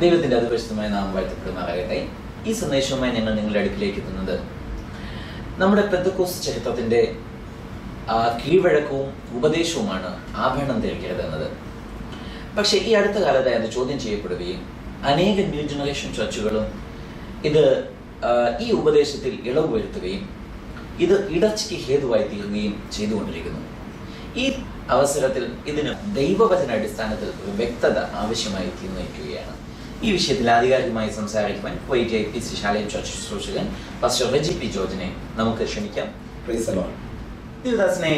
ദൈവത്തിന്റെ അതിപരിശുദ്ധമായ നാം വാഴ്ത്തപ്പെടുമാറാകട്ടെ. ഈ സന്ദേശവുമായി ഞങ്ങൾ നിങ്ങളുടെ അടുക്കിലേക്ക് എത്തുന്നത് നമ്മുടെ പെന്തക്കോസ് ചരിത്രത്തിന്റെ കീഴ്വഴക്കവും ഉപദേശവുമാണ് ആഭരണം തേൽക്കരുത് എന്നത്. പക്ഷേ ഈ അടുത്ത കാലത്തായി അത് ചോദ്യം ചെയ്യപ്പെടുകയും അനേക ന്യൂ ജനറേഷൻ ചർച്ചുകളും ഇത് ഈ ഉപദേശത്തിൽ ഇളവ് വരുത്തുകയും ഇത് ഇടർച്ചയ്ക്ക് ഹേതുവായി തീരുകയും ചെയ്തുകൊണ്ടിരിക്കുന്നു. ഈ അവസരത്തിൽ ഇതിന് ദൈവവചന അടിസ്ഥാനത്തിൽ വ്യക്തത ആവശ്യമായി തീർന്നിരിക്കുകയാണ് ഈ വിഷയത്തിൽ ആധികാരികമായി സംസാരിക്കുവാൻ കുവൈറ്റ് ഐ പി സി ശാലയം ചർച്ച് ശുശ്രൂഷകൻ പാസ്റ്റർ റെജി പി ജോർജിനെ നമുക്ക് ക്ഷണിക്കാം. ദേവദാസിനെ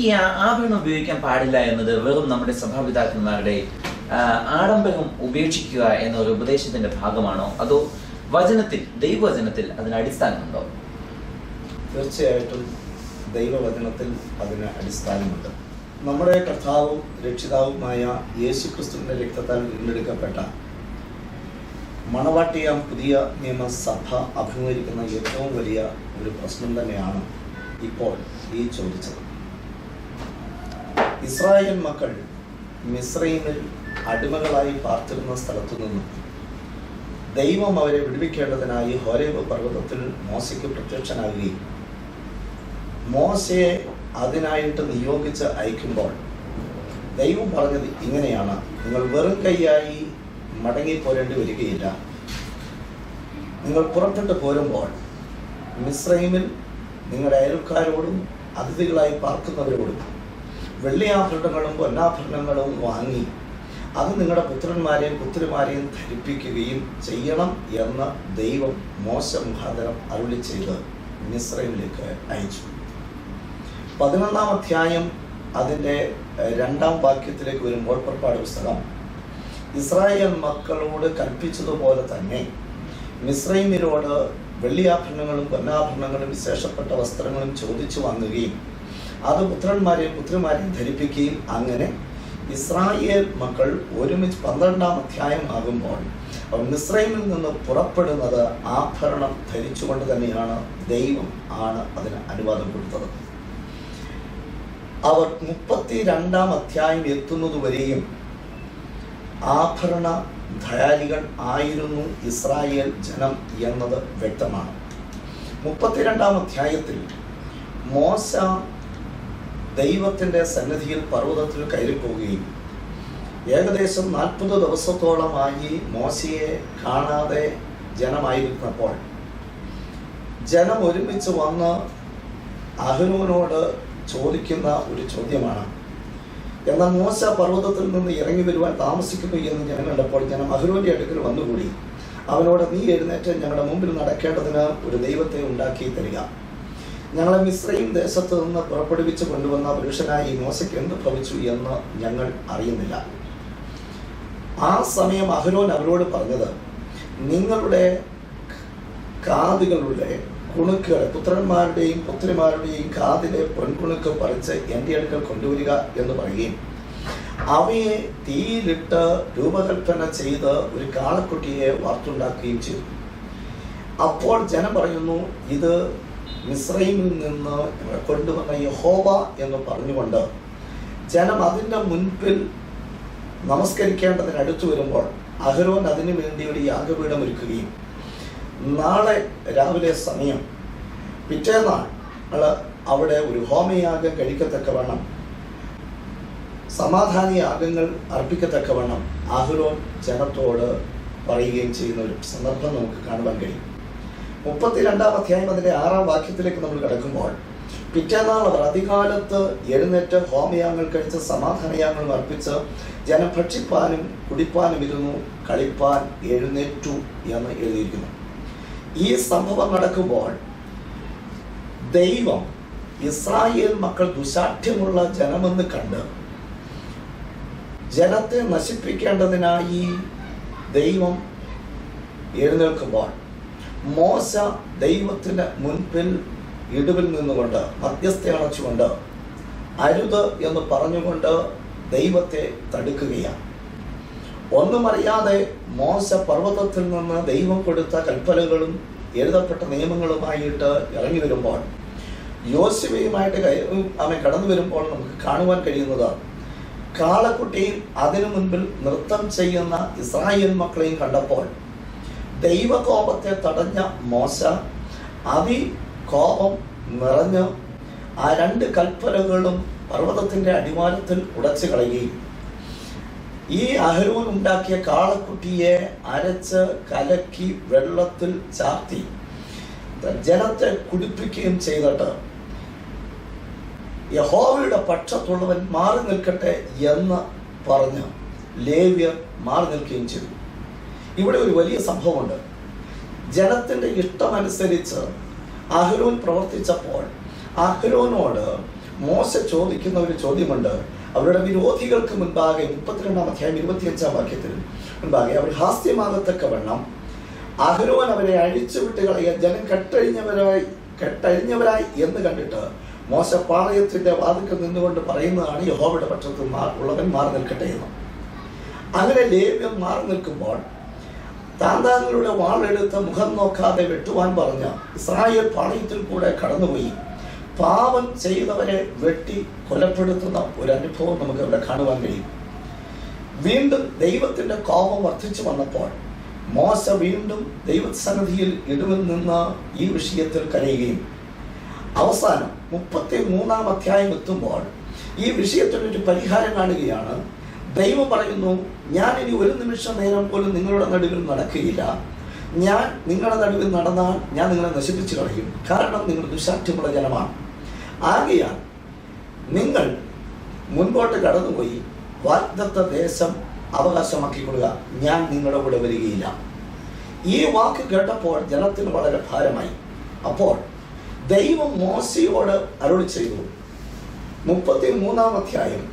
ഈ ആഭരണം ഉപയോഗിക്കാൻ പാടില്ല എന്നത് വെറും നമ്മുടെ സഭാപിതാക്കന്മാരുടെ ആഡംബരം ഉപേക്ഷിക്കുക എന്ന ഒരു ഉപദേശത്തിന്റെ ഭാഗമാണോ? അതോ വചനത്തിൽ ദൈവവചനത്തിൽ അതിന് അടിസ്ഥാനമുണ്ടോ? തീർച്ചയായിട്ടും ദൈവവചനത്തിൽ അതിന് അടിസ്ഥാനമുണ്ട്. നമ്മുടെ കർത്താവും രക്ഷിതാവുമായ യേശുക്രിസ്തുവിന്റെ രക്തത്താൽ വീണ്ടെടുക്കപ്പെട്ട മണവാട്ടിയാം പുതിയ നിയമസഭ അഭിമുഖീകരിക്കുന്ന ഏറ്റവും വലിയ ഒരു പ്രശ്നം തന്നെയാണ് ഇപ്പോൾ ഈ ചോദിച്ചത്. ഇസ്രായേൽ മക്കൾ മിസ്രൈമിൽ അടിമകളായി പാർത്തിരുന്ന സ്ഥലത്തു നിന്നും ദൈവം അവരെ വിടുവിക്കേണ്ടതിനായി ഹോരേബ് പർവതത്തിൽ മോശയ്ക്ക് പ്രത്യക്ഷനാകുകയും മോശയെ അതിനായിട്ട് നിയോഗിച്ച് അയക്കുമ്പോൾ ദൈവം പറഞ്ഞത് ഇങ്ങനെയാണ്. നിങ്ങൾ വെറും കൈയായി മടങ്ങി പോരേണ്ടി വരികയില്ല. നിങ്ങൾ പുറപ്പെട്ടു പോരുമ്പോൾ മിസ്രൈമിൽ നിങ്ങളുടെ അയൽക്കാരോടും അതിഥികളായി പാർക്കുന്നവരോടും വെള്ളിയാഭരണങ്ങളും പൊന്നാഭരണങ്ങളും വാങ്ങി അത് നിങ്ങളുടെ പുത്രന്മാരെയും പുത്രിമാരെയും ധരിപ്പിക്കുകയും ചെയ്യണം എന്ന് ദൈവം മോശ മുഖാന്തരം അരുളി ചെയ്ത് മിസ്രൈമിലേക്ക് അയച്ചു. പതിനൊന്നാം അധ്യായം അതിന്റെ രണ്ടാം വാക്യത്തിലേക്ക് വരുമ്പോൾ പുറപ്പാട് പുസ്തകം ഇസ്രായേൽ മക്കളോട് കൽപ്പിച്ചതുപോലെ തന്നെ മിസ്രൈമിനോട് വെള്ളിയാഭരണങ്ങളും പൊന്നാഭരണങ്ങളും വിശേഷപ്പെട്ട വസ്ത്രങ്ങളും ചോദിച്ചു വാങ്ങുകയും അത് പുത്രന്മാരെയും പുത്രിമാരെയും ധരിപ്പിക്കുകയും അങ്ങനെ ഇസ്രായേൽ മക്കൾ ഒരുമിച്ച് പന്ത്രണ്ടാം അധ്യായം ആകുമ്പോൾ മിസ്രൈമിൽ നിന്ന് പുറപ്പെടുന്നത് ആഭരണം ധരിച്ചുകൊണ്ട് തന്നെയാണ് ദൈവം ആണ് അതിന് അനുവാദം കൊടുത്തത്. അവർ മുപ്പത്തി രണ്ടാം അധ്യായം എത്തുന്നതുവരെയും ആഭരണ ധയാലികൾ ആയിരുന്നു ഇസ്രായേൽ ജനം എന്നത് വ്യക്തമാണ്. മുപ്പത്തിരണ്ടാം അധ്യായത്തിൽ മോശ ദൈവത്തിന്റെ സന്നിധിയിൽ പർവതത്തിൽ കയറിപ്പോവുകയും ഏകദേശം നാൽപ്പത് ദിവസത്തോളമായി മോശയെ കാണാതെ ജനമായിരുന്നപ്പോൾ ജനം ഒരുമിച്ച് വന്ന് അഹനൂനോട് ചോദിക്കുന്ന ഒരു ചോദ്യമാണ്. എന്നാൽ മോശ പർവതത്തിൽ നിന്ന് ഇറങ്ങി വരുവാൻ താമസിക്കുന്നു എന്ന് ഞാൻ കണ്ടപ്പോൾ ഞാൻ അഹ്റോന്റെ അടുക്കൽ വന്നുകൂടി. അവനോട് നീ എഴുന്നേറ്റ് ഞങ്ങളുടെ മുമ്പിൽ നടക്കേണ്ടതിന് ഒരു ദൈവത്തെ ഉണ്ടാക്കി തരിക. ഞങ്ങളെ മിശ്രയും ദേശത്ത് നിന്ന് പുറപ്പെടുവിച്ച് കൊണ്ടുവന്ന പുരുഷനായി മോശയ്ക്ക് എന്ത് ഭവിച്ചു എന്ന് ഞങ്ങൾ അറിയുന്നില്ല. ആ സമയം അഹ്റോൻ അവരോട് പറഞ്ഞത് നിങ്ങളുടെ കാതുകളുടെ കുണുക്കുകൾ പുത്രന്മാരുടെയും പുത്രിമാരുടെയും കാതിലെ പെൺകുണുക്ക് പറിച്ച് എന്റെ അടുക്കൽ കൊണ്ടുവരിക എന്ന് പറയുകയും അവയെ തീയിലിട്ട് രൂപകൽപ്പന ചെയ്ത് ഒരു കാളക്കുട്ടിയെ വാർത്തുണ്ടാക്കുകയും ചെയ്തു. അപ്പോൾ ജനം പറയുന്നു ഇത് മിസ്രൈമിൽ നിന്ന് കൊണ്ടുവന്ന യഹോവ എന്ന് പറഞ്ഞുകൊണ്ട് ജനം അതിന്റെ മുൻപിൽ നമസ്കരിക്കേണ്ടതിന് അടുത്തു വരുമ്പോൾ അഹരോൻ അതിനു വേണ്ടി ഒരു യാഗപീഠം ഒരുക്കുകയും നാളെ രാവിലെ സമയം. പിറ്റേന്നാൾ അവിടെ ഒരു ഹോമയാഗം കഴിക്കത്തക്കവണ്ണം സമാധാന യാഗങ്ങൾ അർപ്പിക്കത്തക്കവണ്ണം അഹ്റോൻ ജനത്തോട് പറയുകയും ചെയ്യുന്ന ഒരു സന്ദർഭം നമുക്ക് കാണുവാൻ കഴിയും. മുപ്പത്തിരണ്ടാം അധ്യായം അതിന്റെ ആറാം വാക്യത്തിലേക്ക് നമ്മൾ കിടക്കുമ്പോൾ പിറ്റേന്നാൾ അവർ അധികാലത്ത് എഴുന്നേറ്റ് ഹോമയാഗങ്ങൾ കഴിച്ച് സമാധാനയാഗങ്ങൾ അർപ്പിച്ച് ജനം ഭക്ഷിപ്പാനും കുടിപ്പാനും ഇരുന്നു കളിപ്പാൻ എഴുന്നേറ്റു എന്ന് എഴുതിയിരിക്കുന്നു. ഈ സംഭവം നടക്കുമ്പോൾ ദൈവം ഇസ്രായേൽ മക്കൾ ദുശാഠ്യമുള്ള ജനമെന്ന് കണ്ട് ജനത്തെ നശിപ്പിക്കേണ്ടതിനായി ദൈവം എഴുന്നേൽക്കുമ്പോൾ മോശ ദൈവത്തിന് മുൻപിൽ ഇടിവിൽ നിന്നുകൊണ്ട് മധ്യസ്ഥ അണച്ചുകൊണ്ട് അരുത് എന്ന് പറഞ്ഞുകൊണ്ട് ദൈവത്തെ തടുക്കുകയാണ്. ഒന്നും അറിയാതെ മോശ പർവതത്തിൽ നിന്ന് ദൈവം കൊടുത്ത കൽപ്പനകളും എഴുതപ്പെട്ട നിയമങ്ങളുമായിട്ട് ഇറങ്ങി വരുമ്പോൾ യോശുവയുമായിട്ട് അവൻ കടന്നു വരുമ്പോൾ നമുക്ക് കാണുവാൻ കഴിയുന്നത് കാളക്കുട്ടിയും അതിനു മുൻപിൽ നൃത്തം ചെയ്യുന്ന ഇസ്രായേൽ മക്കളെയും കണ്ടപ്പോൾ ദൈവകോപത്തെ തടഞ്ഞ മോശ അതി കോപം നിറഞ്ഞ് ആ രണ്ട് കൽപ്പനകളും പർവതത്തിന്റെ അടിവാരത്തിൽ ഉടച്ചു കളയുകയും ഈ അഹരോൻ ഉണ്ടാക്കിയ കാളക്കുട്ടിയെ അരച്ച് കലക്കി വെള്ളത്തിൽ ചാർത്തി. ജനത്തെ കുടിപ്പിക്കുകയും ചെയ്തിട്ട് യഹോവയുടെ പക്ഷത്തുള്ളവൻ മാറി നിൽക്കട്ടെ എന്ന് പറഞ്ഞ് ലേവ്യർ മാറി നിൽക്കുകയും ചെയ്തു. ഇവിടെ ഒരു വലിയ സംഭവമുണ്ട്. ജനത്തിന്റെ ഇഷ്ടമനുസരിച്ച് അഹരൂൻ പ്രവർത്തിച്ചപ്പോൾ അഹരൂനോട് മോശ ചോദിക്കുന്ന ഒരു ചോദ്യമുണ്ട്. അവരുടെ വിരോധികൾക്ക് മുൻപാകെ മുപ്പത്തിരണ്ടാം അധ്യായം ഇരുപത്തിയഞ്ചാം വാക്യത്തിൽ മുൻപാകെ അവർ ഹാസ്യമാകത്തക്കവണ്ണം അഹരോൻ അവരെ അഴിച്ചുവിട്ട് കളയ ജനം കെട്ടഴിഞ്ഞവരായി കെട്ടഴിഞ്ഞവരായി എന്ന് കണ്ടിട്ട് മോശ പാളയത്തിന്റെ വാതിക്കൽ നിന്നുകൊണ്ട് പറയുന്നതാണ് യഹോവയുടെ പക്ഷത്ത് ഉള്ളവൻ മാറി നിൽക്കട്ടെ എന്ന്. അങ്ങനെ ലേവ്യം മാറി നിൽക്കുമ്പോൾ താന്താങ്ങളുടെ വാളെടുത്ത് മുഖം നോക്കാതെ വെട്ടുവാൻ പറഞ്ഞ ഇസ്രായേൽ പാളയത്തിൽ കൂടെ കടന്നുപോയി. പാപം ചെയ്യുന്നവരെ വെട്ടി കൊലപ്പെടുത്തുന്ന ഒരു അനുഭവം നമുക്ക് ഇവിടെ കാണുവാൻ കഴിയും. വീണ്ടും ദൈവത്തിന്റെ കോപം വർദ്ധിച്ചു വന്നപ്പോൾ മോശ വീണ്ടും ദൈവസന്നിധിയിൽ ഇടുവിൽ നിന്ന് ഈ വിഷയത്തിൽ കരയുകയും. അവസാനം മുപ്പത്തി മൂന്നാം അധ്യായം എത്തുമ്പോൾ ഈ വിഷയത്തിനൊരു പരിഹാരം കാണുകയാണ്. ദൈവം പറയുന്നു ഞാൻ ഇനി ഒരു നിമിഷം നേരം പോലും നിങ്ങളുടെ നടുവിൽ നടക്കുകയില്ല. ഞാൻ നിങ്ങളുടെ നടുവിൽ നടന്നാൽ ഞാൻ നിങ്ങളെ നശിപ്പിച്ചു കളയും. കാരണം നിങ്ങൾ ദുശാഠ്യമുള്ള ജനമാണ്. ആകയാൽ നിങ്ങൾ മുൻപോട്ട് കടന്നുപോയി വാഗ്ദത്ത ദേശം അവകാശമാക്കിക്കൊള്ളുക. ഞാൻ നിങ്ങളുടെ കൂടെ വരികയില്ല. ഈ വാക്ക് കേട്ടപ്പോൾ ജനത്തിന് വളരെ ഭാരമായി. അപ്പോൾ ദൈവം മോശയോട് അരുളി ചെയ്തു. മുപ്പത്തി മൂന്നാം അധ്യായം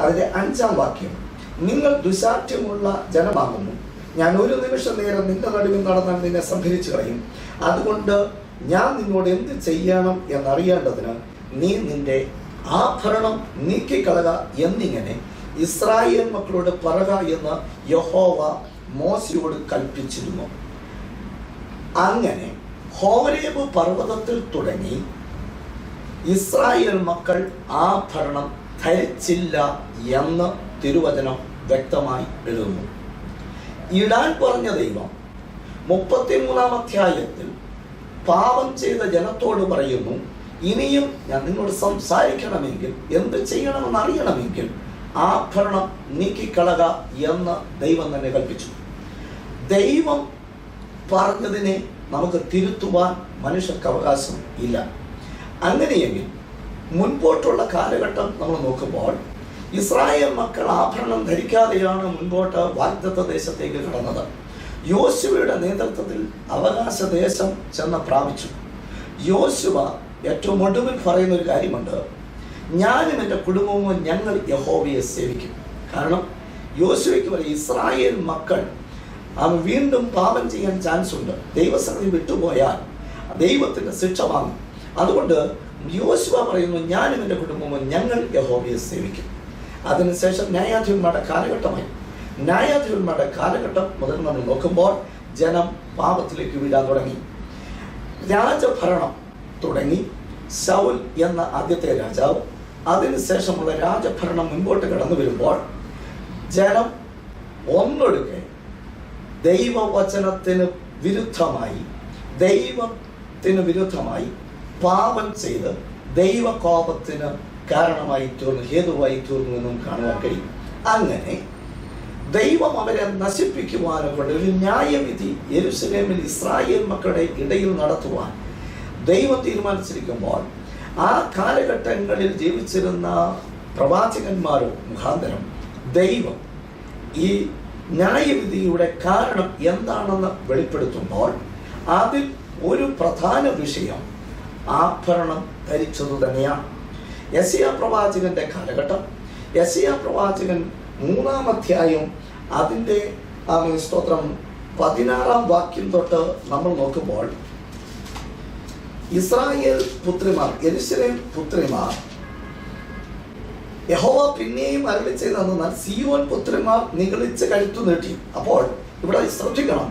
അതിന്റെ അഞ്ചാം വാക്യം. നിങ്ങൾ ദുശാഠ്യമുള്ള ജനമാകുന്നു. ഞാൻ ഒരു നിമിഷം നേരം നിന്റെ നടുവിൽ നടന്നാൽ നിന്നെ സംഭരിച്ചു കളയും. അതുകൊണ്ട് ഞാൻ നിന്നോട് എന്ത് ചെയ്യണം എന്നറിയേണ്ടതിന് നീ നിന്റെ ആഭരണം നീക്കിക്കളക എന്നിങ്ങനെ ഇസ്രായേൽ മക്കളോട് പറക എന്ന് യഹോവ മോശയോട് കൽപ്പിച്ചിരുന്നു. അങ്ങനെ ഹോരേബ് പർവതത്തിൽ തുടങ്ങി. ഇസ്രായേൽ മക്കൾ ആഭരണം ഭരണം ധരിച്ചില്ല എന്ന് തിരുവചനം വ്യക്തമായി എഴുതുന്നു. ഇടാൻ പറഞ്ഞ ദൈവം മുപ്പത്തിമൂന്നാം അധ്യായത്തിൽ പാപം ചെയ്ത ജനത്തോട് പറയുന്നു ഇനിയും ഞാൻ നിങ്ങളോട് സംസാരിക്കണമെങ്കിൽ എന്ത് ചെയ്യണമെന്ന് അറിയണമെങ്കിൽ ആഭരണം ഭരണം നീക്കിക്കളക എന്ന് ദൈവം തന്നെ കൽപ്പിച്ചു. ദൈവം പറഞ്ഞതിനെ നമുക്ക് തിരുത്തുവാൻ മനുഷ്യർക്ക് അവകാശം ഇല്ല. അങ്ങനെയെങ്കിൽ മുൻപോട്ടുള്ള കാലഘട്ടം നമ്മൾ നോക്കുമ്പോൾ ഇസ്രായേൽ മക്കൾ ആഭരണം ധരിക്കാതെയാണ് മുൻപോട്ട് വാഗ്ദത്ത ദേശത്തേക്ക് കടന്നത്. യോശുവയുടെ നേതൃത്വത്തിൽ അവകാശ ദേശം ചെന്ന് പ്രാപിച്ചു. യോശുവ ഏറ്റവും ഒടുവിൽ പറയുന്ന ഒരു കാര്യമുണ്ട്. ഞാനും എന്റെ കുടുംബവും ഞങ്ങൾ യഹോവയെ സേവിക്കും. കാരണം യോശുവയ്ക്ക് പറയും ഇസ്രായേൽ മക്കൾ അവൻ വീണ്ടും പാപം ചെയ്യാൻ ചാൻസ് ഉണ്ട്. ദൈവസംഗതി വിട്ടുപോയാൽ ദൈവത്തിന്റെ ശിക്ഷ വാങ്ങും. അതുകൊണ്ട് യോശുവ പറയുന്നു ഞാനും എന്റെ കുടുംബവും ഞങ്ങൾ യഹോവയെ സേവിക്കും. അതിനുശേഷം ന്യായാധിപന്മാരുടെ കാലഘട്ടമായി. ന്യായാധിപന്മാരുടെ കാലഘട്ടം മുതൽ നമ്മൾ നോക്കുമ്പോൾ ജനം പാപത്തിലേക്ക് വീഴാൻ തുടങ്ങി. രാജഭരണം തുടങ്ങി സൗൽ എന്ന ആദ്യത്തെ രാജാവ്. അതിനുശേഷമുള്ള രാജഭരണം മുൻപോട്ട് കടന്നു വരുമ്പോൾ ജനം ഒന്നൊടുക്കെ ദൈവവചനത്തിന് വിരുദ്ധമായി ദൈവത്തിന് വിരുദ്ധമായി പാപം ചെയ്ത് ദൈവകോപത്തിന് കാരണമായി തീർന്നു ഹേതുവായി തീർന്നു എന്നും കാണുവാൻ കഴിയും. അങ്ങനെ ദൈവം അവരെ നശിപ്പിക്കുവാനും കൊണ്ട് ഒരു ന്യായവിധി യെരുസലേമിൽ ഇസ്രായേൽ മക്കളുടെ ഇടയിൽ നടത്തുവാൻ ദൈവം തീരുമാനിച്ചിരിക്കുമ്പോൾ ആ കാലഘട്ടങ്ങളിൽ ജീവിച്ചിരുന്ന പ്രവാചകന്മാരും മുഖാന്തരം ദൈവം ഈ ന്യായവിധിയുടെ കാരണം എന്താണെന്ന് വെളിപ്പെടുത്തുമ്പോൾ അതിൽ ഒരു പ്രധാന വിഷയം ആഭരണം ധരിച്ചതു തന്നെയാണ്. യസിയ പ്രവാചകന്റെ കാലഘട്ടം. യസിയ പ്രവാചകൻ മൂന്നാം അധ്യായം അതിന്റെ സ്തോത്രം പതിനാറാം വാക്യം തൊട്ട് നമ്മൾ നോക്കുമ്പോൾ ഇസ്രായേൽ പുത്രിമാർ എരുസലേം പുത്രിമാർ. യഹോവ പിന്നെയും അരളി ചെയ്തെന്നാൽ സിയോൻ പുത്രിമാർ നിഗളിച്ച് കഴുത്തു നീട്ടി. അപ്പോൾ ഇവിടെ ശ്രദ്ധിക്കണം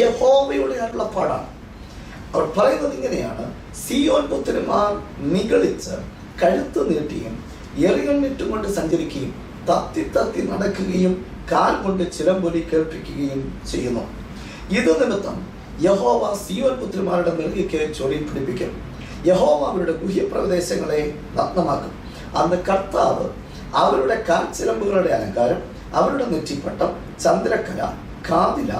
യഹോവയുടെ അരുളപ്പാടാണ് അവർ പറയുന്നത് ഇങ്ങനെയാണ് സിയോൻ പുത്രിമാർ നിഗളിച്ച് കഴുത്ത് നീട്ടിയും എറിയണ്ണിറ്റും കൊണ്ട് സഞ്ചരിക്കുകയും തത്തി തത്തി നടക്കുകയും കാൽ കൊണ്ട് ചിലമ്പൊലി കേൾപ്പിക്കുകയും ചെയ്യുന്നു. ഇത് നിമിത്തം യഹോവ സിയോൻ പുത്രിമാരുടെ നെറുകയ്ക്ക് ചൊറി പിടിപ്പിക്കും. യഹോവ അവരുടെ ഗുഹ്യപ്രദേശങ്ങളെ നഗ്നമാക്കും. അന്ന് കർത്താവ് അവരുടെ കാൽച്ചിലമ്പുകളുടെ അലങ്കാരം അവരുടെ നെറ്റിപ്പട്ടം ചന്ദ്രക്കല കാതില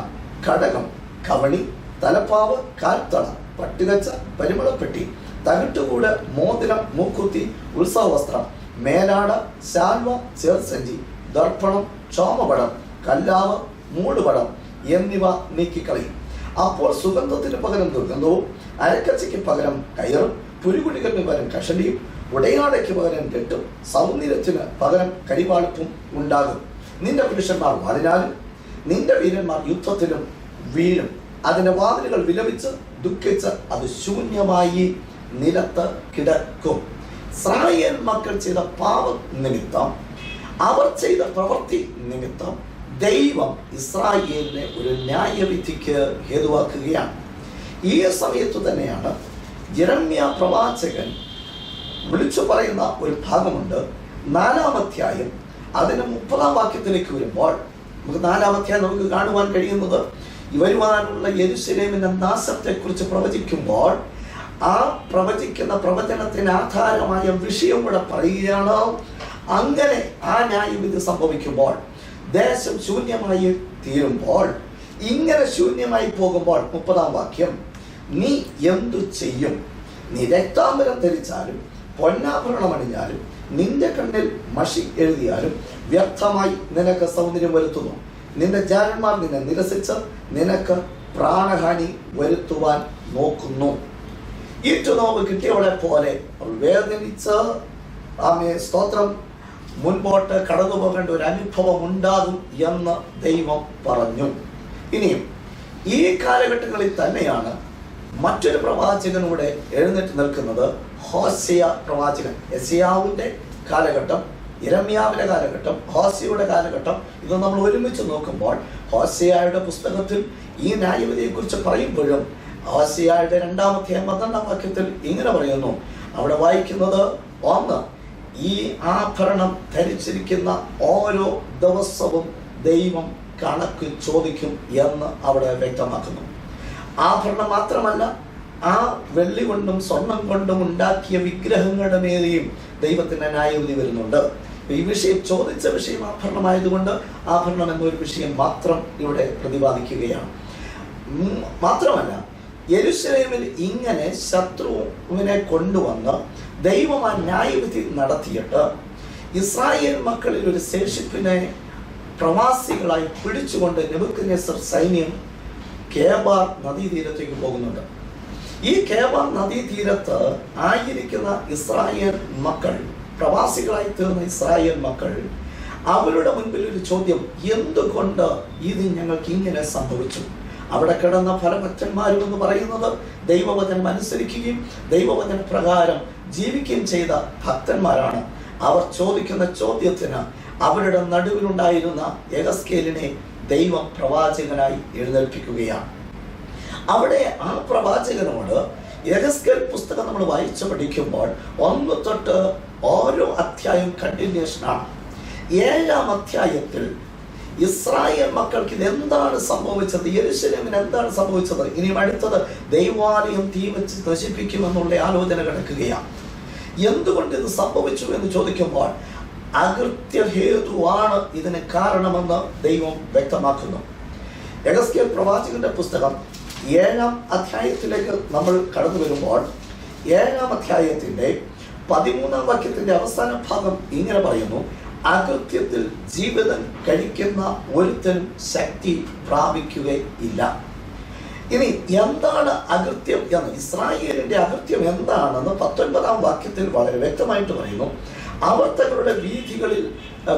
കടകം കവണി തലപ്പാവ് കാൽത്തള പട്ടുകച്ച പരിമളപ്പെട്ടി തകിട്ടുകൂട് മോതിരം മൂക്കുത്തി ഉത്സവ വസ്ത്രം മേലാട ശാൽവ ചേർസഞ്ചി ദർപ്പണം ക്ഷോമപടം കല്ലാവ് മൂടുപടം എന്നിവ നീക്കിക്കളയും. അപ്പോൾ സുഗന്ധത്തിന് പകരം ദുർഗന്ധവും അരക്കച്ചയ്ക്ക് പകരം കയറും പുരുകുടികൾക്ക് പകരം കഷണ്ടിയും ഉടയാടയ്ക്ക് പകരം കെട്ടും സൗന്ദര്യത്തിന് പകരം കരിവാളിപ്പും ഉണ്ടാകും. നിന്റെ പുരുഷന്മാർ വാളിനാലും നിന്റെ വീരന്മാർ യുദ്ധത്തിലും വീഴും. അതിന്റെ വാതിലുകൾ വിലപിച്ച് ദുഃഖിച്ച് അത് ശൂന്യമായി നിലത്ത് കിടക്കും. ഇസ്രായേൽ മക്കൾ ചെയ്ത പാവ നിമിത്തം അവർ ചെയ്ത പ്രവൃത്തി നിമിത്തം ദൈവം ഇസ്രായേലിനെ ഒരു ന്യായവിധിക്ക് ഹേതുവാക്കുകയാണ്. ഈ സമയത്ത് തന്നെയാണ് ജരമ്യ പ്രവാചകൻ വിളിച്ചു പറയുന്ന ഒരു ഭാഗമുണ്ട്. നാലാമധ്യായം അതിന് മുപ്പതാം വാക്യത്തിലേക്ക് വരുമ്പോൾ നമുക്ക് നാലാമധ്യായം നമുക്ക് കാണുവാൻ കഴിയുന്നത് വരുവാനുള്ള യരുസലേമിന്റെ നാശത്തെക്കുറിച്ച് പ്രവചിക്കുമ്പോൾ ആ പ്രവചിക്കുന്ന പ്രവചനത്തിന് ആധാരമായ വിഷയം കൂടെ പറയുകയാണ്. അങ്ങനെ ആ ന്യായവിധി സംഭവിക്കുമ്പോൾ ദേശം ശൂന്യമായി തീരുമ്പോൾ ഇങ്ങനെ ശൂന്യമായി പോകുമ്പോൾ മുപ്പതാം വാക്യം നീ എന്തു ചെയ്യും? നീ രക്താംബരം ധരിച്ചാലും പൊന്നാഭരണം അണിഞ്ഞാലും നിന്റെ കണ്ണിൽ മഷി എഴുതിയാലും വ്യർത്ഥമായി നിനക്ക് സൗന്ദര്യം വരുത്തുന്നു. നിന്റെ ജാരന്മാർ നിന്നെ നിരസിച്ച് നിനക്ക് പ്രാണഹാനി വരുത്തുവാൻ നോക്കുന്നു. ഈറ്റുനോവ് കിട്ടിയവളെ പോലെ വേദനിച്ച് ആമേ സ്തോത്രം മുൻപോട്ട് കടന്നു പോകേണ്ട ഒരു അനുഭവം ഉണ്ടാകും എന്ന് ദൈവം പറഞ്ഞു. ഇനിയും ഈ കാലഘട്ടങ്ങളിൽ തന്നെയാണ് മറ്റൊരു പ്രവാചകനൂടെ എഴുന്നേറ്റ് നിൽക്കുന്നത് ഹോസിയ പ്രവാചകൻ. എസിയാവിന്റെ കാലഘട്ടം ഇരമ്യാവിന്റെ കാലഘട്ടം ഹോസിയുടെ കാലഘട്ടം ഇത് നമ്മൾ ഒരുമിച്ച് നോക്കുമ്പോൾ ഹോസിയായുടെ പുസ്തകത്തിൽ ഈ ന്യായവിധിയെ കുറിച്ച് പറയുമ്പോഴും ഹോസിയായുടെ രണ്ടാമത്തെ പന്ത്രണ്ടാം വാക്യത്തിൽ ഇങ്ങനെ പറയുന്നു. അവിടെ വായിക്കുന്നത് ഒന്ന് ഈ ആഭരണം ധരിച്ചിരിക്കുന്ന ഓരോ ദിവസവും ദൈവം കണക്ക് ചോദിക്കും എന്ന് അവിടെ വ്യക്തമാക്കുന്നു. ആഭരണം മാത്രമല്ല ആ വെള്ളി കൊണ്ടും സ്വർണം കൊണ്ടും ഉണ്ടാക്കിയ വിഗ്രഹങ്ങളുടെ മേലെയും ദൈവത്തിന്റെ ന്യായവിധി വരുന്നുണ്ട്. ഈ വിഷയം ചോദിച്ച വിഷയം ആഭരണമായതുകൊണ്ട് ആഭരണം എന്നൊരു വിഷയം മാത്രം ഇവിടെ പ്രതിപാദിക്കുകയാണ്. മാത്രമല്ല യരുസലേമിൽ ഇങ്ങനെ ശത്രുവിനെ കൊണ്ടുവന്ന് ദൈവം ആ ന്യായവിധി നടത്തിയിട്ട് ഇസ്രായേൽ മക്കളിൽ ഒരു ശേഷിപ്പിനെ പ്രവാസികളായി പിടിച്ചുകൊണ്ട് നെബുക്കനേസർ സൈന്യം കേബാർ നദീതീരത്തേക്ക് പോകുന്നുണ്ട്. ഈ കേബാർ നദീതീരത്ത് ആയിരിക്കുന്ന ഇസ്രായേൽ മക്കൾ പ്രവാസികളായി തീർന്ന ഇസ്രായേൽ മക്കൾ അവരുടെ മുൻപിൽ ഒരു ചോദ്യം എന്തുകൊണ്ട് ഇത് ഞങ്ങൾക്ക് ഇങ്ങനെ സംഭവിച്ചു? അവിടെ കിടന്ന ഫലഭക്തന്മാരും എന്ന് പറയുന്നത് ദൈവവചനം അനുസരിക്കുകയും ദൈവവചന പ്രകാരം ജീവിക്കുകയും ചെയ്ത ഭക്തന്മാരാണ്. അവർ ചോദിക്കുന്ന ചോദ്യത്തിന് അവരുടെ നടുവിലുണ്ടായിരുന്ന യഗസ്കേലിനെ ദൈവം പ്രവാചകനായി എഴുന്നേൽപ്പിക്കുകയാണ്. അവിടെ ആ പ്രവാചകനോട് യഗസ്കേൽ പുസ്തകം നമ്മൾ വായിച്ചു പഠിക്കുമ്പോൾ ഒന്ന് തൊട്ട് ഓരോ അധ്യായം കണ്ടിന്യൂഷൻ ആണ്. ഏഴാം അധ്യായത്തിൽ ഇസ്രായേൽ മക്കൾക്ക് ഇത് എന്താണ് സംഭവിച്ചത്? യരുശലേമിന് എന്താണ് സംഭവിച്ചത്? ഇനിയും അടുത്തത് ദൈവാലയം തീ വെച്ച് നശിപ്പിക്കുമെന്നുള്ള ആലോചന കിടക്കുകയാണ്. എന്തുകൊണ്ട് ഇത് സംഭവിച്ചു എന്ന് ചോദിക്കുമ്പോൾ അകൃത്യഹേതുവാണ് ഇതിന് കാരണമെന്ന് ദൈവം വ്യക്തമാക്കുന്നു. എഗസ്കേൽ പ്രവാചകന്റെ പുസ്തകം ഏഴാം അധ്യായത്തിലേക്ക് നമ്മൾ കടന്നു വരുമ്പോൾ ഏഴാം അധ്യായത്തിന്റെ പതിമൂന്നാം വാക്യത്തിന്റെ അവസാന ഭാഗം ഇങ്ങനെ പറയുന്നു അകൃത്യത്തിൽ ജീവിതം കഴിക്കുന്ന ഒരുത്തനും ശക്തി പ്രാപിക്കുകയില്ല ഇനി എന്താണ് അകൃത്യം എന്ന്? ഇസ്രായേലിന്റെ അകൃത്യം എന്താണെന്ന് പത്തൊൻപതാം വാക്യത്തിൽ വളരെ വ്യക്തമായിട്ട് പറയുന്നു. അവർ തങ്ങളുടെ വീഥികളിൽ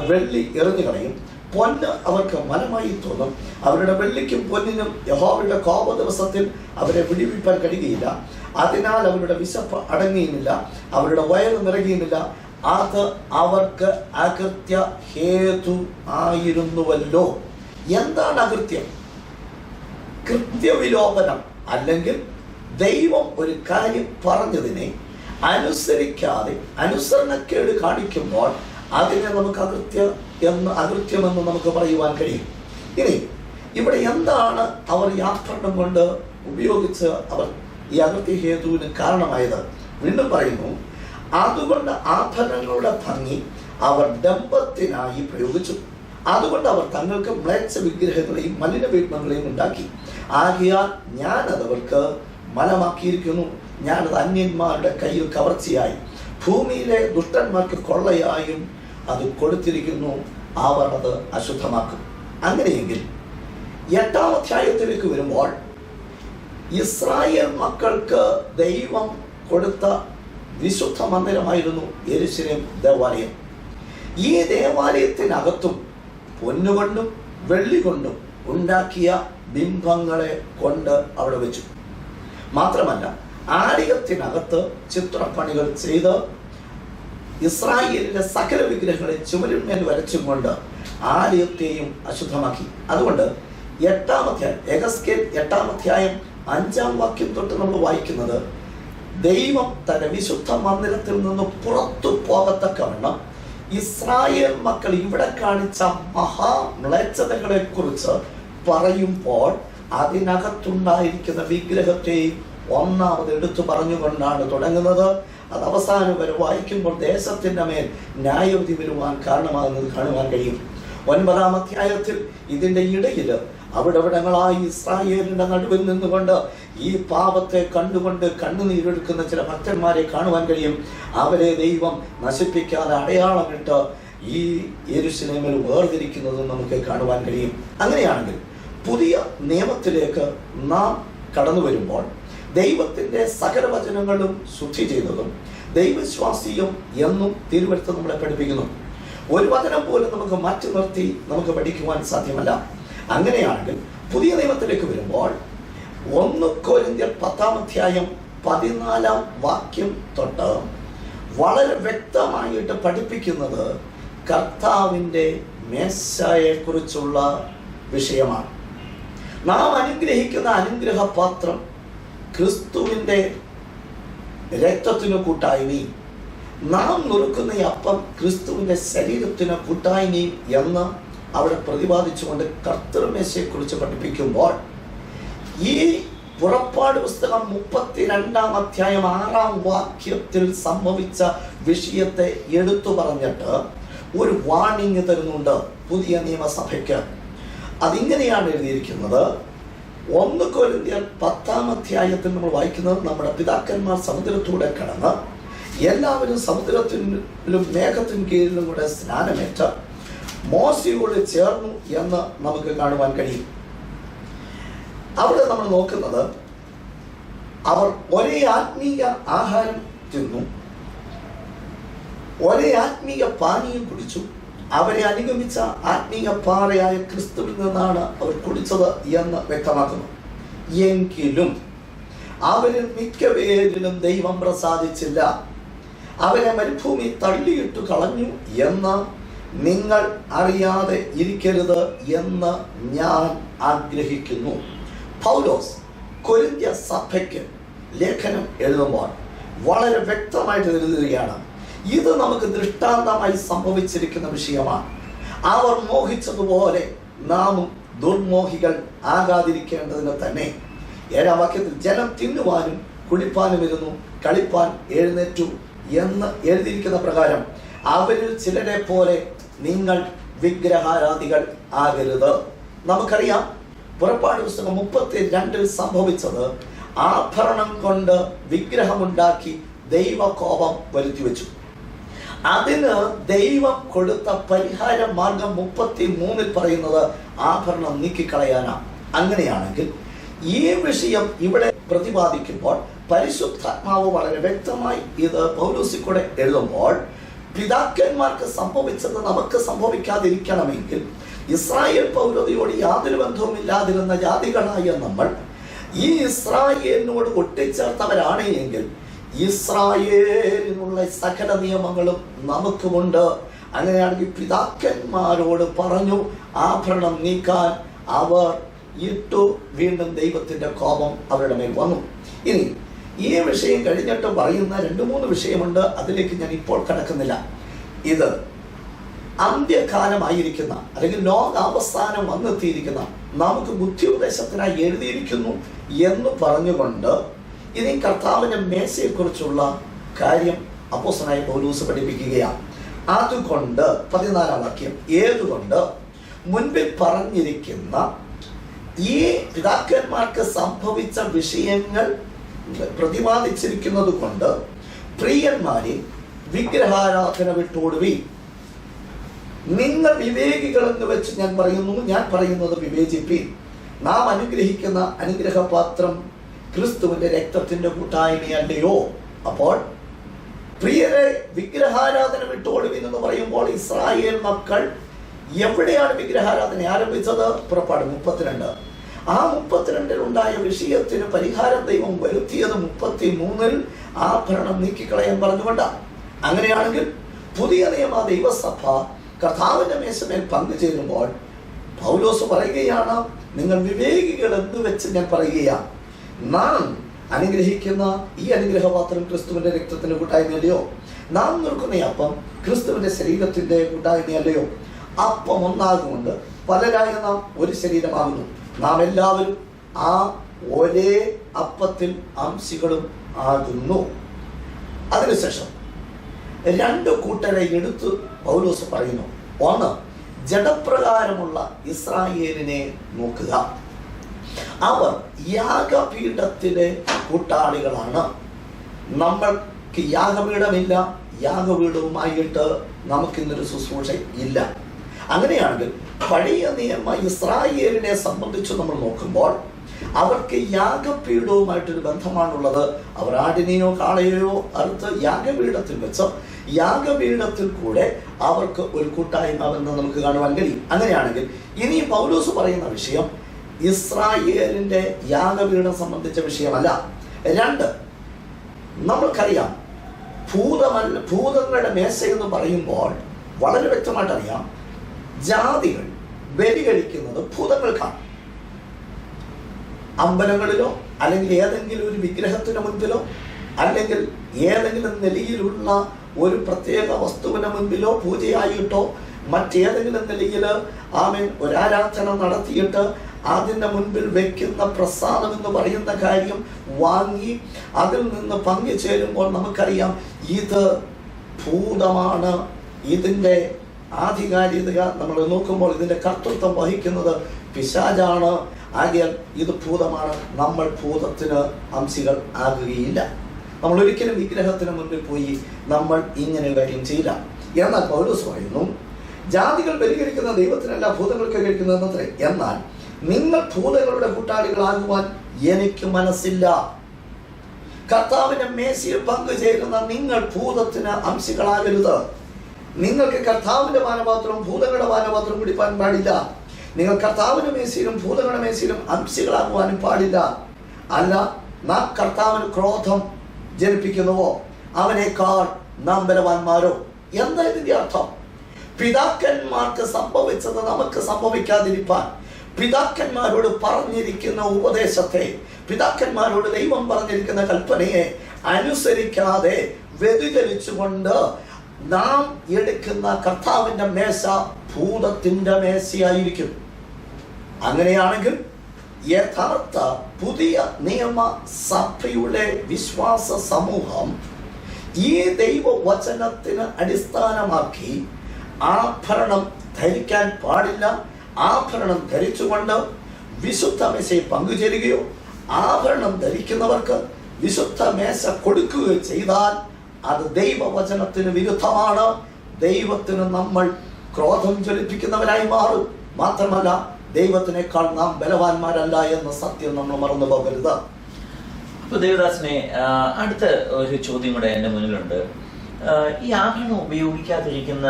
വെള്ളി എറിഞ്ഞു കളയും. പൊന്ന് അവർക്ക് മനമായി തോന്നും. അവരുടെ വെള്ളിക്കും പൊന്നിനും യഹോവയുടെ കോപ ദിവസത്തിൽ അവരെ വിടിവിപ്പാൻ കഴിയുകയില്ല. അതിനാൽ അവരുടെ വിശപ്പ് അടങ്ങിയുമില്ല അവരുടെ വയറ് നിറയുകയുമില്ല. അത് അവർക്ക് അകൃത്യ ഹേതു ആയിരുന്നുവല്ലോ. എന്താണ് അകൃത്യം? കൃത്യവിലോപനം അല്ലെങ്കിൽ ദൈവം ഒരു കാര്യം പറഞ്ഞതിനെ അനുസരിക്കാതെ അനുസരണക്കേട് കാണിക്കുമ്പോൾ അതിനെ നമുക്ക് അകൃത്യ എന്ന് അകൃത്യമെന്ന് നമുക്ക് പറയുവാൻ കഴിയും. ഇനി ഇവിടെ എന്താണ് അവർ യാത്രണം കൊണ്ട് ഉപയോഗിച്ച് അവർ ഈ അകൃത്യ ഹേതുവിന് കാരണമായത്? വീണ്ടും പറയുന്നു അതുകൊണ്ട് ആഭരണങ്ങളുടെ ഭംഗി അവർ ഡംബത്തിനായി പ്രയോഗിച്ചു. അതുകൊണ്ട് അവർ തങ്ങൾക്ക് മ്ലേച്ഛ വിഗ്രഹങ്ങളെയും മലിനപീഠങ്ങളെയും ഉണ്ടാക്കി. ആകിയാൽ ഞാനത് അവർക്ക് മലമാക്കിയിരിക്കുന്നു. ഞാനത് അന്യന്മാരുടെ കയ്യിൽ കവർച്ചയായി. ഭൂമിയിലെ ദുഷ്ടന്മാർക്ക് കൊള്ളയായും അത് കൊടുത്തിരിക്കുന്നു. അവർ അത് അശുദ്ധമാക്കും. അങ്ങനെയെങ്കിൽ എട്ടാം അധ്യായത്തിലേക്ക് വരുമ്പോൾ ഇസ്രായേൽ മക്കൾക്ക് ദൈവം കൊടുത്ത വിശുദ്ധ മന്ദിരമായിരുന്നു യെരുശലേം. ദേവാലയം ഈ ദേവാലയത്തിനകത്തും പൊന്നുകൊണ്ടും വെള്ളി കൊണ്ടും ഉണ്ടാക്കിയ ബിംബങ്ങളെ കൊണ്ട് അവിടെ വെച്ചു. മാത്രമല്ല ആലയത്തിനകത്ത് ചിത്രപ്പണികൾ ചെയ്ത് ഇസ്രായേലിന്റെ സകല വിഗ്രഹങ്ങളെ ചുമരിന്മേൽ വരച്ചും കൊണ്ട് ആലയത്തെയും അശുദ്ധമാക്കി. അതുകൊണ്ട് എട്ടാമധ്യായം എഗസ്കേൽ എട്ടാമധ്യായം അഞ്ചാം വാക്യം തൊട്ട് നമ്മൾ വായിക്കുന്നത് ദൈവം തന്റെ വിശുദ്ധ മന്ദിരത്തിൽ നിന്ന് പുറത്തു പോകത്തക്കവണ്ണം ഇസ്രായേൽ മക്കൾ ഇവിടെ കാണിച്ച മഹാമ്ലേച്ഛതകളെ കുറിച്ച് പറയുമ്പോൾ അതിനകത്തുണ്ടായിരിക്കുന്ന വിഗ്രഹത്തെ ഒന്നാമത് എടുത്തു പറഞ്ഞുകൊണ്ടാണ് തുടങ്ങുന്നത്. അത് അവസാനം വരെ വായിക്കുമ്പോൾ ദേശത്തിന്റെ മേൽ ന്യായവിധി വരുവാൻ കാരണമാകുന്നത് കാണുവാൻ കഴിയും. ഒൻപതാം അധ്യായത്തിൽ ഇതിന്റെ ഇടയിൽ അവിടെവിടങ്ങളായി ഇസ്രായേലിന്റെ നടുവിൽ നിന്നുകൊണ്ട് ഈ പാപത്തെ കണ്ടുകൊണ്ട് കണ്ണുനീരെടുക്കുന്ന ചില ഭക്തന്മാരെ കാണുവാൻ കഴിയും. അവരെ ദൈവം നശിപ്പിക്കാതെ അടയാളമിട്ട് ഈ യെരുശലേമിൽ വേർതിരിക്കുന്നതും നമുക്ക് കാണുവാൻ കഴിയും. അങ്ങനെയാണെങ്കിൽ പുതിയ നിയമത്തിലേക്ക് നാം കടന്നു വരുമ്പോൾ ദൈവത്തിന്റെ സകല വചനങ്ങളും ശുദ്ധി ചെയ്തതും ദൈവശ്വാസീയം എന്നും തിരുവഴുത്ത് നമ്മളെ പഠിപ്പിക്കുന്നു. ഒരു വചനം പോലും നമുക്ക് മാറ്റി നിർത്തി നമുക്ക് പഠിക്കുവാൻ സാധ്യമല്ല. അങ്ങനെയാണെങ്കിൽ പുതിയ നിയമത്തിലേക്ക് വരുമ്പോൾ ഒന്ന് കോരിന്ത്യർ പത്താം അധ്യായം പതിനാലാം വാക്യം തൊട്ട് വളരെ വ്യക്തമായിട്ട് പഠിപ്പിക്കുന്നത് കർത്താവിന്റെ മേശയെക്കുറിച്ചുള്ള വിഷയമാണ്. നാം അനുഗ്രഹിക്കുന്ന അനുഗ്രഹപാത്രം ക്രിസ്തുവിന്റെ രക്തത്തിനു കൂട്ടായ്മയും നാം നുറുക്കുന്ന ഈ അപ്പം ക്രിസ്തുവിന്റെ ശരീരത്തിന് കൂട്ടായ്മയും എന്ന് അവിടെ പ്രതിപാദിച്ചുകൊണ്ട് കർത്തൃമേശയെക്കുറിച്ച് പഠിപ്പിക്കുമ്പോൾ ഈ പുറപ്പാട് പുസ്തകം മുപ്പത്തിരണ്ടാം അധ്യായം ആറാം വാക്യത്തിൽ സംഭവിച്ച വിഷയത്തെ എടുത്തു പറഞ്ഞിട്ട് ഒരു വാണിങ് തരുന്നുണ്ട് പുതിയ നിയമസഭയ്ക്ക്. അതിങ്ങനെയാണ് എഴുതിയിരിക്കുന്നത്. ഒന്ന് കൊരിന്ത്യർ പത്താം അധ്യായത്തിൽ നമ്മൾ വായിക്കുന്നത് നമ്മുടെ പിതാക്കന്മാർ സമുദ്രത്തൂടെ കടന്ന് എല്ലാവരും സമുദ്രത്തിനും മേഘത്തിനും കീഴിലും കൂടെ സ്നാനമേറ്റ് മോശയോട് ചേർന്നു എന്ന് നമുക്ക് കാണുവാൻ കഴിയും. അവിടെ നമ്മൾ നോക്കുന്നത് അവർ ഒരേ ആത്മീയ ആഹാരം തിന്നു ഒരേ ആത്മീയ പാനീയം കുടിച്ചു അവരെ അനുഗമിച്ച ആത്മീയ പാറയായ ക്രിസ്തുവിൽ നിന്നാണ് അവർ കുടിച്ചത് എന്ന് വ്യക്തമാക്കുന്നു. എങ്കിലും അവരിൽ മിക്കപേരിലും ദൈവം പ്രസാദിച്ചില്ല. അവരെ മരുഭൂമി തള്ളിയിട്ടു കളഞ്ഞു എന്ന് നിങ്ങൾ അറിയാതെ ഇരിക്കരുത് എന്ന് ഞാൻ ആഗ്രഹിക്കുന്നു. പൗലോസ് കൊരിന്ത്യ സഭയ്ക്ക് ലേഖനം എഴുതുമ്പോൾ വളരെ വ്യക്തമായിട്ട് എഴുതുകയാണ് ഇത് നമുക്ക് ദൃഷ്ടാന്തമായി സംഭവിച്ചിരിക്കുന്ന വിഷയമാണ്. അവർ മോഹിച്ചതുപോലെ നാമും ദുർമോഹികൾ ആകാതിരിക്കേണ്ടതിന് തന്നെ. ഏഴാം വാക്യത്തിൽ ജനം തിന്നുവാനും കുടിപ്പാനും ഇരുന്നു കളിപ്പാൻ എഴുന്നേറ്റു എന്ന് എഴുതിയിരിക്കുന്ന പ്രകാരം അവരിൽ ചിലരെ പോലെ നിങ്ങൾ വിഗ്രഹാരാധികൾ ആകരുത്. നമുക്കറിയാം പുറപ്പാട് പുസ്തകം മുപ്പത്തി രണ്ടിൽ സംഭവിച്ചത് ആഭരണം കൊണ്ട് വിഗ്രഹമുണ്ടാക്കി ദൈവകോപം വരുത്തി വെച്ചു അതിന് ദൈവം കൊടുത്ത പരിഹാര മാർഗം മുപ്പത്തി മൂന്നിൽ പറയുന്നത് ആഭരണം നീക്കിക്കളയാനാണ് അങ്ങനെയാണെങ്കിൽ ഈ വിഷയം ഇവിടെ പ്രതിപാദിക്കുമ്പോൾ പരിശുദ്ധാത്മാവ് വളരെ വ്യക്തമായി ഇത് പൗലൂസിക്കൂടെ എഴുതുമ്പോൾ പിതാക്കന്മാർക്ക് സംഭവിച്ചത് നമുക്ക് സംഭവിക്കാതിരിക്കണമെങ്കിൽ ഇസ്രായേൽ പൗരതയോട് യാതൊരു ബന്ധവും ഇല്ലാതിരുന്ന ജാതികളായ നമ്മൾ ഈ ഇസ്രായേലിനോട് ഒട്ടിച്ചേർത്തവരാണ് എങ്കിൽ ഇസ്രായേലിനുള്ള സകല നിയമങ്ങളും നമുക്കുമുണ്ട്. അങ്ങനെയാണെങ്കിൽ പിതാക്കന്മാരോട് പറഞ്ഞു ആഭരണം നീക്കാൻ അവർ ഇട്ടു. വീണ്ടും ദൈവത്തിന്റെ കോപം അവരുടെ മേൽ വന്നു. ഇനി ഈ വിഷയം കഴിഞ്ഞിട്ട് പറയുന്ന രണ്ട് മൂന്ന് വിഷയമുണ്ട് അതിലേക്ക് ഞാൻ ഇപ്പോൾ കടക്കുന്നില്ല. ഇത് അന്ത്യകാലമായിരിക്കുന്ന അല്ലെങ്കിൽ ലോകാവസാനം വന്നെത്തിയിരിക്കുന്ന നമുക്ക് ബുദ്ധിയുപദേശത്തിനായി എഴുതിയിരിക്കുന്നു എന്ന് പറഞ്ഞുകൊണ്ട് ഇനി കർത്താവിന്റെ മേശയെക്കുറിച്ചുള്ള കാര്യം അപ്പോസനായി പൗലൂസ് പഠിപ്പിക്കുകയാണ്. അതുകൊണ്ട് പതിനാലാം വാക്യം ഏതുകൊണ്ട് മുൻപിൽ പറഞ്ഞിരിക്കുന്ന ഈ പിതാക്കന്മാർക്ക് സംഭവിച്ച വിഷയങ്ങൾ പ്രതിപാദിച്ചിരിക്കുന്നത് കൊണ്ട് പ്രിയന്മാരെ വിഗ്രഹാരാധന വിട്ടോടുവി നിങ്ങൾ വിവേകികൾ എന്ന് വെച്ച് ഞാൻ പറയുന്നു ഞാൻ പറയുന്നത് വിവേചിപ്പിൻ. നാം അനുഗ്രഹിക്കുന്ന അനുഗ്രഹപാത്രം ക്രിസ്തുവിന്റെ രക്തത്തിന്റെ കൂട്ടായ്മയല്ലയോ? അപ്പോൾ പ്രിയരെ വിഗ്രഹാരാധന വിട്ടോടുവിൻ എന്ന് പറയുമ്പോൾ ഇസ്രായേൽ മക്കൾ എവിടെയാണ് വിഗ്രഹാരാധന ആരംഭിച്ചത്? പുറപ്പാട് മുപ്പത്തിരണ്ട്. ആ മുപ്പത്തിരണ്ടിൽ ഉണ്ടായ വിഷയത്തിന് പരിഹാരം ദൈവം വരുത്തിയത് മുപ്പത്തി മൂന്നിൽ ആഭരണം നീക്കിക്കളയാൻ പറഞ്ഞുകൊണ്ടാണ് അങ്ങനെയാണെങ്കിൽ പുതിയ നിയമ ദൈവസഭ കർത്താവിന്റെ മേശമേൽ പങ്കുചേരുമ്പോൾ പൗലോസ് പറയുകയാണ് നിങ്ങൾ വിവേകികൾ എന്ന് വെച്ച് ഞാൻ പറയുകയാണ് നാം അനുഗ്രഹിക്കുന്ന ഈ അനുഗ്രഹപാത്രം ക്രിസ്തുവിന്റെ രക്തത്തിന്റെ കൂട്ടായ്മയല്ലയോ? നാം നിൽക്കുന്ന അപ്പം ക്രിസ്തുവിന്റെ ശരീരത്തിന്റെ കൂട്ടായ്മയല്ലയോ? അപ്പം ഒന്നാകുകൊണ്ട് പലരായ നാം ഒരു ശരീരമാകുന്നു. നാം എല്ലാവരും ആ ഒരേ അപ്പത്തിൽ അംശികളും ആകുന്നു. അതിനുശേഷം രണ്ട് കൂട്ടരെ എടുത്ത് പൗലോസ് പറയുന്നു ഒന്ന് ജഡപ്രകാരമുള്ള ഇസ്രായേലിനെ നോക്കുക. അവർ യാഗപീഠത്തിലെ കൂട്ടാളികളാണ്. നമ്മൾക്ക് യാഗപീഠമില്ല യാഗപീഠവുമായിട്ട് നമുക്കിന്നൊരു ശുശ്രൂഷ ഇല്ല. അങ്ങനെയാണെങ്കിൽ പഴയ നിയമ ഇസ്രായേലിനെ സംബന്ധിച്ച് നമ്മൾ നോക്കുമ്പോൾ അവർക്ക് യാഗപീഠവുമായിട്ടൊരു ബന്ധമാണുള്ളത്. അവർ ആടിനെയോ കാളയെയോ അറുത്ത് യാഗപീഠത്തിൽ വെച്ച് യാഗപീഠത്തിൽ കൂടെ അവർക്ക് ഒരു കൂട്ടായ്മ എന്ന് നമുക്ക് കാണുവാൻ കഴിയും. അങ്ങനെയാണെങ്കിൽ ഇനി പൗലൂസ് പറയുന്ന വിഷയം ഇസ്രായേലിന്റെ യാഗപീഠം സംബന്ധിച്ച വിഷയമല്ല. രണ്ട് നമ്മൾക്കറിയാം ഭൂതമല്ല ഭൂതങ്ങളുടെ മേശ എന്ന് പറയുമ്പോൾ വളരെ വ്യക്തമായിട്ട് അറിയാം ജാതികൾ ബലി കഴിക്കുന്നത് ഭൂതങ്ങൾക്കാണ്. അമ്പലങ്ങളിലോ അല്ലെങ്കിൽ ഏതെങ്കിലും ഒരു വിഗ്രഹത്തിന് മുൻപിലോ അല്ലെങ്കിൽ ഏതെങ്കിലും നിലയിലുള്ള ഒരു പ്രത്യേക വസ്തുവിന് മുൻപിലോ പൂജയായിട്ടോ മറ്റേതെങ്കിലും നിലയിൽ ആമൻ ഒരാരാധന നടത്തിയിട്ട് അതിന്റെ മുൻപിൽ വെക്കുന്ന പ്രസാദം എന്ന് പറയുന്ന കാര്യം വാങ്ങി അതിൽ നിന്ന് പങ്കുചേരുമ്പോൾ നമുക്കറിയാം ഇത് ഭൂതമാണ് ഇതിന്റെ ആധികാരികത നമ്മൾ നോക്കുമ്പോൾ ഇതിന്റെ കർത്തൃത്വം വഹിക്കുന്നത് പിശാജാണ് ആകിയാൽ ഇത് ഭൂതമാണ്. നമ്മൾ ഭൂതത്തിന് അംശികൾ ആകുകയില്ല. നമ്മൾ ഒരിക്കലും വിഗ്രഹത്തിന് മുന്നിൽ പോയി നമ്മൾ ഇങ്ങനെ കാര്യം ചെയ്യില്ല. എന്നാൽ പൗരസ് പറയുന്നു ജാതികൾ ബലികരിക്കുന്ന ദൈവത്തിനല്ല ഭൂതങ്ങൾക്ക് കഴിക്കുന്നതെന്നത്രേ. എന്നാൽ നിങ്ങൾ ഭൂതങ്ങളുടെ കൂട്ടാളികളാകുവാൻ എനിക്ക് മനസ്സില്ല. കർത്താവിന്റെ മേശയിൽ പങ്കുചേരുന്ന നിങ്ങൾ ഭൂതത്തിന് അംശികളാകരുത്. നിങ്ങൾക്ക് കർത്താവിന്റെ മാനപാത്രവും ഭൂതങ്ങളുടെ മാനപാത്രവും കുടിപ്പാൻ പാടില്ല. നിങ്ങൾ കർത്താവിന്റെ മേശയിലും ഭൂതങ്ങളുടെ മേശയിലും അംശികളാകുവാനും പാടില്ല. അല്ല നാം കർത്താവിന് ക്രോധം ജനിപ്പിക്കുന്നുവോ? അവനേക്കാൾ നാം ബലവാന്മാരോ? എന്താ ഇതിന്റെ അർത്ഥം? പിതാക്കന്മാർക്ക് സംഭവിച്ചത് നമുക്ക് സംഭവിക്കാതിരിക്കാൻ പിതാക്കന്മാരോട് പറഞ്ഞിരിക്കുന്ന ഉപദേശത്തെ പിതാക്കന്മാരോട് ദൈവം പറഞ്ഞിരിക്കുന്ന കൽപ്പനയെ അനുസരിക്കാതെ വ്യതിചലിച്ചുകൊണ്ട് നാം എടുക്കുന്ന കർത്താവിന്റെ മേശ ഭൂതത്തിന്റെ മേശയായിരിക്കും. അങ്ങനെയാണെങ്കിൽ യഥാർത്ഥ പുതിയ നിയമ സഭയുടെ വിശ്വാസ സമൂഹം ഈ ദൈവവചനത്തിന് അടിസ്ഥാനമാക്കി ആഭരണം ധരിക്കാൻ പാടില്ല. ആഭരണം ധരിച്ചുകൊണ്ട് വിശുദ്ധ മേശയിൽ പങ്കുചേരുകയോ ആഭരണം ധരിക്കുന്നവർക്ക് വിശുദ്ധ മേശ കൊടുക്കുകയോ ചെയ്താൽ അത് ദൈവവചനത്തിന് വിരുദ്ധമാണ്. ദൈവത്തിന് നമ്മൾ ക്രോധം ജ്വലിപ്പിക്കുന്നവരായി മാറും. മാത്രമല്ല ദൈവത്തിനേക്കാൾ നാം ബലവാന്മാരല്ല എന്ന സത്യം നമ്മൾ മറന്നു പോകരുത്. അപ്പൊ ദേവദാസിനെ അടുത്ത ഒരു ചോദ്യം കൂടെ എന്റെ മുന്നിലുണ്ട്. ഈ ആഭരണം ഉപയോഗിക്കാതിരിക്കുന്ന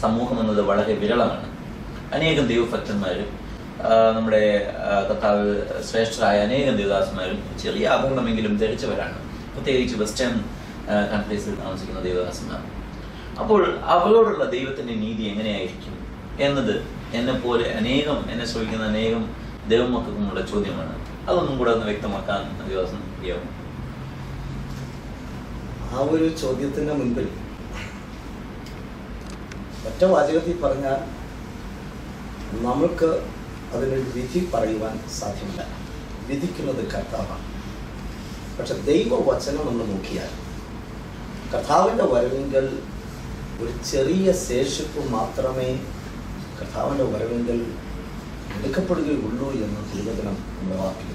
സമൂഹം എന്നത് വളരെ വിരളമാണ്. അനേകം ദൈവഭക്തന്മാരും നമ്മുടെ കർത്താവ് ശ്രേഷ്ഠരായ അനേകം ദേവദാസന്മാരും ചെറിയ ആഭരണമെങ്കിലും ധരിച്ചവരാണ്. പ്രത്യേകിച്ച് വെസ്റ്റേൺ കൺട്രീസിൽ താമസിക്കുന്ന ദേവദാസന്മാർ. അപ്പോൾ അവരോടുള്ള ദൈവത്തിന്റെ നീതി എങ്ങനെയായിരിക്കും എന്നത് എന്നെ പോലെ അനേകം എന്നെ ശ്രമിക്കുന്ന അനേകം ദൈവമക്കൾക്കുമുള്ള ചോദ്യമാണ്. അതൊന്നും കൂടെ ഒന്ന് വ്യക്തമാക്കാൻ ദിവസം ചെയ്യാവും ആ ഒരു ചോദ്യത്തിന്റെ മുൻപിൽ ഒറ്റ വാചകത്തിൽ പറഞ്ഞാൽ നമ്മൾക്ക് അതിനൊരു വിധി പറയുവാൻ സാധ്യമല്ല. വിധിക്കുന്നത് കർത്താവാണ്. പക്ഷെ ദൈവവചനം ഒന്ന് നോക്കിയാൽ കർത്താവിന്റെ വരവിങ്കൽ ഒരു ചെറിയ ശേഷിപ്പ് മാത്രമേ കർത്താവിന്റെ വരവിങ്കൽ എടുക്കപ്പെടുകയുള്ളൂ എന്ന് തിരുവചനം നമ്മുടെ വാക്കിൽ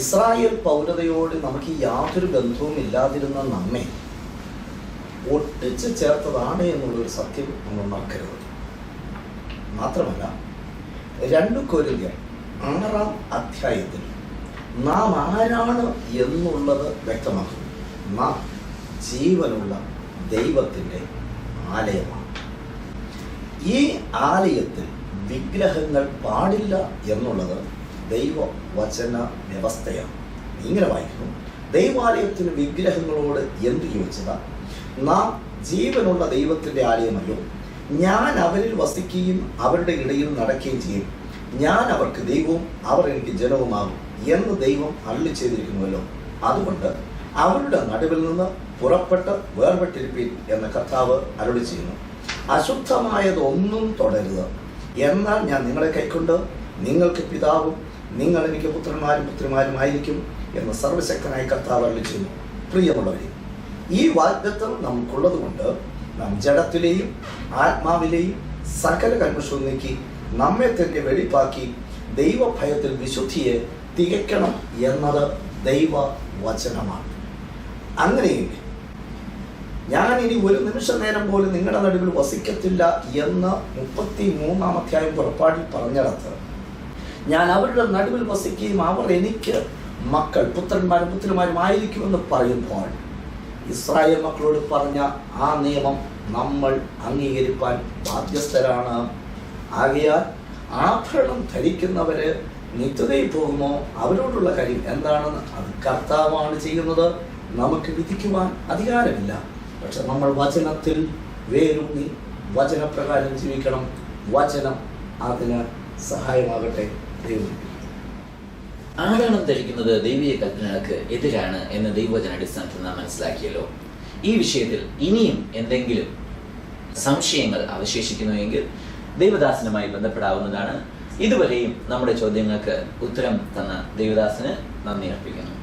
ഇസ്രായേൽ പൗരതയോട് നമുക്ക് യാതൊരു ബന്ധവും ഇല്ലാതിരുന്ന നമ്മെ ഒട്ടിച്ച് ചേർത്തതാണ് എന്നുള്ളൊരു സത്യം നമ്മൾ മറക്കരുത്. മാത്രമല്ല രണ്ട് കൊരുകൾ ആറാം അധ്യായത്തിൽ നാം ആരാണ് എന്നുള്ളത് വ്യക്തമാക്കുന്നു. നാം ജീവനുള്ള ദൈവത്തിന്റെ ആലയമാണ്. ഈ ആലയത്തിൽ വിഗ്രഹങ്ങൾ പാടില്ല എന്നുള്ളത് ദൈവവചന വ്യവസ്ഥയാണ്. ഇങ്ങനെ വായിക്കുന്നു. ദൈവാലയത്തിന് വിഗ്രഹങ്ങളോട് എന്ത് ചോദിച്ചതാ? നാം ജീവനുള്ള ദൈവത്തിന്റെ ആലയമല്ലോ. ഞാൻ അവരിൽ വസിക്കുകയും അവരുടെ ഇടയിൽ നടക്കുകയും ചെയ്യും. ഞാൻ അവർക്ക് ദൈവവും അവർ എനിക്ക് ജനവുമാകും എന്ന് ദൈവം അള്ളി ചെയ്തിരിക്കുന്നുവല്ലോ. അതുകൊണ്ട് അവരുടെ നടുവിൽ നിന്ന് പുറപ്പെട്ട് വേർപെട്ടിരിപ്പിൻ എന്ന കർത്താവ് അരുളി ചെയ്യുന്നു. അശുദ്ധമായതൊന്നും തുടരുത്. എന്നാൽ ഞാൻ നിങ്ങളെ കൈക്കൊണ്ട് നിങ്ങൾക്ക് പിതാവും നിങ്ങൾ എനിക്ക് പുത്രന്മാരും പുത്രിമാരും ആയിരിക്കും എന്ന് സർവശക്തനായ കർത്താവ് അരുളി ചെയ്യുന്നു. പ്രിയമുള്ളവരെ ഈ വാഗ്ദത്വം നമുക്കുള്ളത് കൊണ്ട് നാം ജഡത്തിലെയും ആത്മാവിലെയും സകല കൽമഷവും നീക്കി നമ്മെ തന്നെ വെളിപ്പാക്കി ദൈവഭയത്തിൽ വിശുദ്ധിയെ തികയ്ക്കണം എന്നത് ദൈവ വചനമാണ് അങ്ങനെയെങ്കിൽ ഞാൻ ഇനി ഒരു നിമിഷ നേരം പോലും നിങ്ങളുടെ നടുവിൽ വസിക്കത്തില്ല എന്ന് മുപ്പത്തി മൂന്നാം അധ്യായം പുറപ്പാടിൽ പറഞ്ഞിടത്ത് ഞാൻ അവരുടെ നടുവിൽ വസിക്കുകയും അവർ എനിക്ക് മക്കൾ പുത്രന്മാരും പുത്രിമാരും ആയിരിക്കുമെന്ന് പറയുമ്പോൾ ഇസ്രായേൽ മക്കളോട് പറഞ്ഞ ആ നിയമം നമ്മൾ അംഗീകരിപ്പാൻ ബാധ്യസ്ഥരാണ്. ആകയാൽ ആഭരണം ധരിക്കുന്നവര് നിത്യതയിൽ പോകുമോ? അവരോടുള്ള കാര്യം എന്താണെന്ന് അത് കർത്താവാണ് ചെയ്യുന്നത്. നമുക്ക് വിധിക്കുവാൻ അധികാരമില്ല. പക്ഷെ നമ്മൾ വചനത്തിൽ വേരൂന്നി വചനപ്രകാരം ജീവിക്കണം. വചനം അതിന് സഹായമാകട്ടെ ദൈവം. ആഭരണം ധരിക്കുന്നത് ദൈവീയ കൽപ്പനകൾക്ക് എതിരാണ് എന്ന് ദൈവവചന അടിസ്ഥാനത്തിൽ നാം മനസ്സിലാക്കിയല്ലോ. ഈ വിഷയത്തിൽ ഇനിയും എന്തെങ്കിലും സംശയങ്ങൾ അവശേഷിക്കുന്നുവെങ്കിൽ ദൈവദാസനുമായി ബന്ധപ്പെടാവുന്നതാണ്. ഇതുവരെയും നമ്മുടെ ചോദ്യങ്ങൾക്ക് ഉത്തരം തന്ന ദൈവദാസന് നന്ദി അർപ്പിക്കുന്നു.